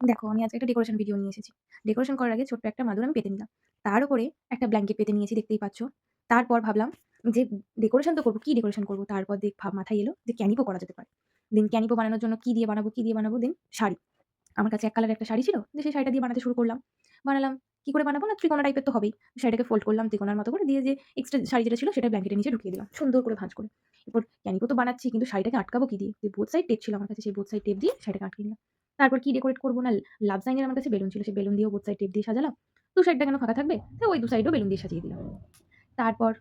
দেখো আমি আজকে একটা ডেকোরেশন ভিডিও নিয়ে এসেছি। ডেকোরেশন করার আগে ছোট্ট একটা মাদুর আমি পেতে নিলাম। তার উপরে একটা ব্ল্যাঙ্কেট পেতে নিয়েছি দেখতেই পাচ্ছ। তারপর ভাবলাম যে ডেকোরেশন তো করব কি ডেকোরেশন করব তারপর দেখ ভাব মাথায় এলো যে ক্যানিপো করা যেতে পারে। দেন ক্যানিপো বানানোর জন্য কি দিয়ে বানাবো, কি দিয়ে বানাবো? দেন শাড়ি। আমার কাছে এক কালারের একটা শাড়ি ছিল। যে সেই শাড়িটা দিয়ে বানাতে শুরু করলাম। বানালাম। কি করে বানাবো না ত্রিকোণা টাইপের তো হবেই। শাড়িটাকে ফোল্ড করলাম ত্রিকোণার মতো করে দিয়ে যে এক্সট্রা শাড়ি যেটা ছিল সেটা ব্ল্যাঙ্কেটের নিচে ঢুকিয়ে দিলাম। সুন্দর করে ভাঁজ করে। এরপর ক্যানিপো তো বানাচ্ছি কিন্তু শাড়িটাকে আটকাবো কি দিয়ে? দিয়ে বোথ সাইড টেপ ছিল আমার কাছে সেই বোথ সাইড টেপ দিয়ে শাড়িটাকে আটকিয়ে নিলাম। তারপর কি ডেকোরেট করব না লাভ সাইনের আমার কাছে বেলুন ছিল। সেই বেলুন দিয়েও বোথ সাইড টেপ দিয়ে সাজালাম। দু সাইডটা কেন ফাঁকা থাকবে? তো ওই দু সাইডেও বেলুন দিয়ে সাজিয়ে দিলাম। তারপর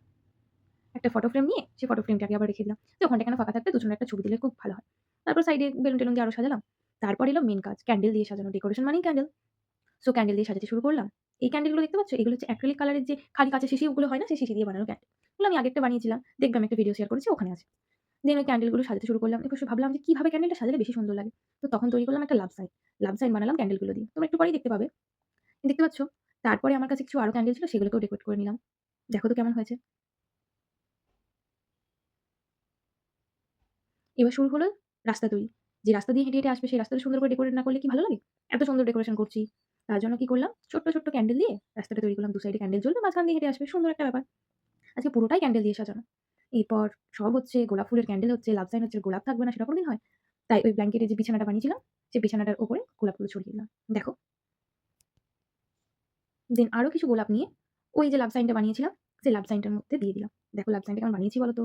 একটা ফটো ফ্রেম নিয়ে সেই ফটো ফ্রেমটাকে আবার রেখে দিলাম। যে ওখানটা কেন ফাঁকা থাকবে দুজনের একটা ছবি দিলে খুব ভালো হয়। তারপর সাইডে বেলুন-টেলুন দিয়ে আরও সাজালাম। তারপর এলো মেন কাজ। ক্যান্ডেল দিয়ে সাজানো। ডেকোরেশন মানেই ক্যান্ডেল। সো ক্যান্ডেল দিয়ে সাজাতে শুরু করলাম। এই ক্যান্ডেলগুলো দেখতে পাচ্ছ? এগুলো হচ্ছে অ্যাক্রিলিক কালারের যে খালি কাঁচের শিশিগুলো হয় না? সেই শিশি দিয়ে বানানো ক্যান্ডেল। আমি আগেরটা বানিয়েছিলাম। দেখবে আমি একটা ভিডিও শেয়ার করেছি, ওখানে আছে। দেন ওই ক্যান্ডেলগুলো সাজাতে শুরু করলাম। এবার ভাবলাম যে কীভাবে ক্যান্ডেলটা সাজালে বেশি সুন্দর লাগে। তো তখন তৈরি করলাম একটা লাভ সাইন। লাভ সাইন বানালাম ক্যান্ডেলগুলো দিয়ে। তোমরা একটু পরেই দেখতে পাবে। দেখতে পাচ্ছ? তারপরে আমার কাছে কিছু আরও ক্যান্ডেল ছিল সেগুলোকেও ডেকোরেট করে নিলাম। দেখো তো কেমন হয়েছে? এবার শুরু হলো রাস্তা তৈরি। যে রাস্তা দিয়ে হেঁটে, হেঁটে আসবে সেই রাস্তাটা সুন্দর করে ডেকোরেট না করলে কি ভালো লাগে? এত সুন্দর ডেকোরেশন করছি। তার জন্য কি করলাম? ছোট্ট, ছোট্ট ক্যান্ডেল দিয়ে রাস্তাটা তৈরি করলাম। দু সাইডে ক্যান্ডেল জ্বলবে, মাঝখান দিয়ে হেঁটে আসবে। সুন্দর একটা ব্যাপার। আজকে পুরোটাই ক্যান্ডেল দিয়ে সাজানো। এরপর সব হচ্ছে গোলাপ ফুলের ক্যান্ডেল হচ্ছে, লাভ সাইন হচ্ছে, গোলাপ থাকবে না সেটা কোনদিন হয়? তাই ওই ব্ল্যাঙ্কেটে যে বিছানাটা বানিয়েছিলাম, সেই বিছানাটার উপরে গোলাপগুলো ছড়িয়ে দিলাম। দেখো। দেন আরও কিছু গোলাপ নিয়ে ওই যে লাভ সাইনটা বানিয়েছিলাম, সেই লাভ সাইনটার মধ্যে দিয়ে দিলাম। দেখো লাভ সাইনটা কেমন বানিয়েছি বলো তো?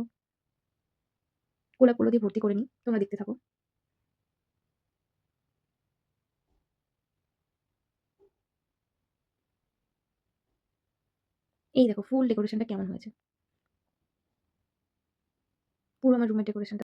গোলাপগুলো দিয়ে ভর্তি করে নিই। তোমরা দেখতে থাকো। এই দেখো ফুল ডেকোরেশনটা কেমন হয়েছে। পুরো আমার রুমের ডেকোরেশনটা